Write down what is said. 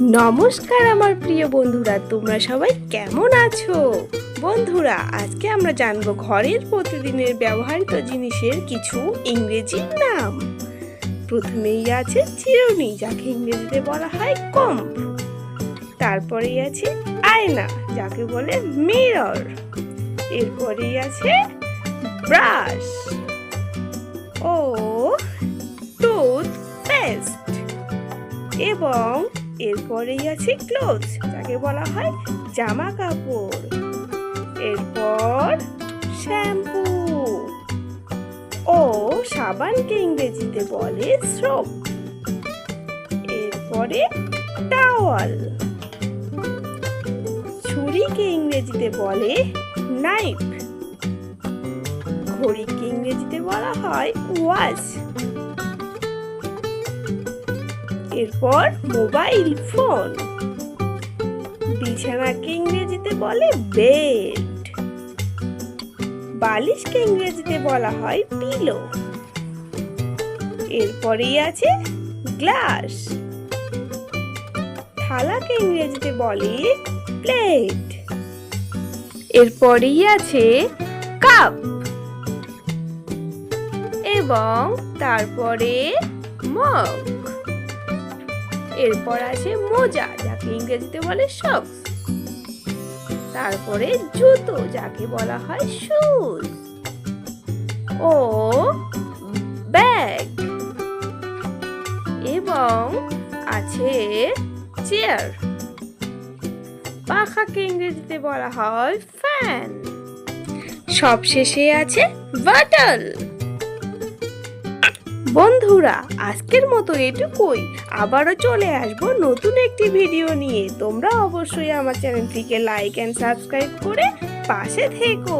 নমস্কার আমার প্রিয় বন্ধুরা, তোমরা সবাই কেমন আছো? বন্ধুরা, আজকে আমরা জানব ঘরের প্রতিদিনের ব্যবহৃত জিনিসের কিছু ইংরেজি নাম। প্রথমেই আছে চিরুনি, যাকে ইংরেজিতে বলা হয় কম্প। তারপরেই আছে আয়না, যাকে বলে মিরর। এরপরেই আছে ব্রাশ ও টুথপেস্ট এবং এরপরেই আছে ক্লোথস যাকে বলা হয় জামা কাপড় এরপর শ্যাম্পু ও সাবানকে ইংরেজিতে বলে সোপ এরপরে টাওয়াল ছুরিকে ইংরেজিতে বলে নাইফ ঘড়িকে ইংরেজিতে বলা হয় ওয়াচ এরপর মোবাইল ফোন। বিছানাকে ইংরেজিতে বলে বেড। বালিশকে ইংরেজিতে বলা হয় পিলো এরপরেই আছে গ্লাস। থালাকে ইংরেজিতে বলে প্লেট। এরপরেই আছে কাপ। এবং তারপরে মগ। এরপর আছে মোজা, যাকে ইংরেজিতে বলে সক্স তারপরে জুতো, যাকে বলা হয় শুজ ও ব্যাগ এবং আছে চেয়ার পাখাকে ইংরেজিতে বলা হয় ফ্যান সবশেষে আছে বাটল বন্ধুরা, আজকের মতো এটুকুই। আবারও চলে আসব নতুন একটি ভিডিও নিয়ে। তোমরা অবশ্যই আমার চ্যানেলটিকে লাইক অ্যান্ড সাবস্ক্রাইব করে পাশে থেকো।